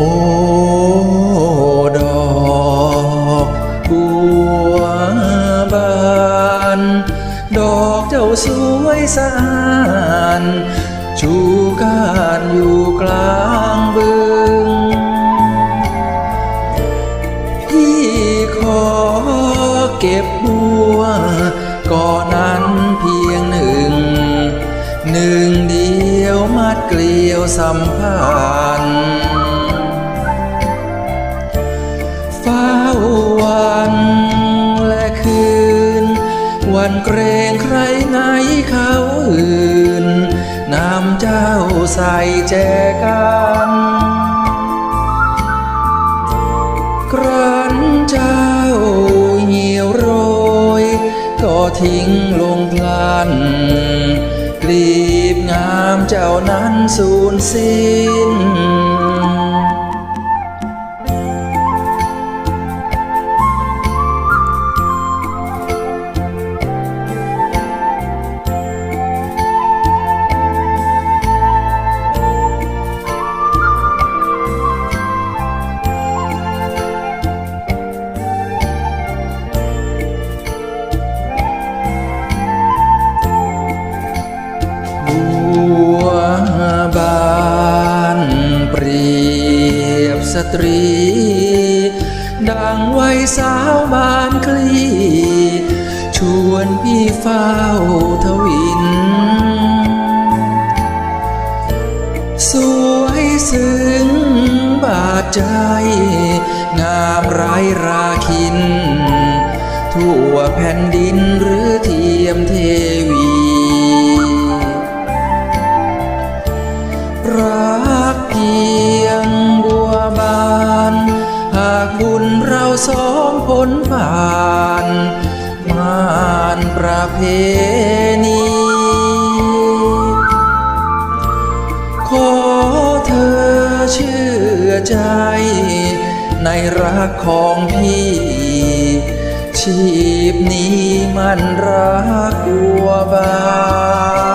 โอ้ดอกบัวบาน ดอกเจ้าสวยสะอานชูการอยู่กลางบึง พี่ขอเก็บบัวก่อนนั้นเพียงหนึ่ง หนึ่งเดียวมัดเกลียวสัมพันธ์ วันเกรงใครไหนเขาอื่นนำเจ้าใส่แจกันครั้นเจ้าเหี่ยวโรย ก็ทิ้งลงพลันกลีบงามเจ้านั้นสูญสิ้น ตรี ดังไวยสาวบานคลี ชวนพี่เฝ้าทวิน สวยซึ้งบาดใจ งามไร้ราคิน ทั่วแผ่นดินหรือเทียมเท องผลผ่านมานประเพณีขอเธอเชื่อใจ ในรักของพี่ ชีพนี้มันรักบัวบา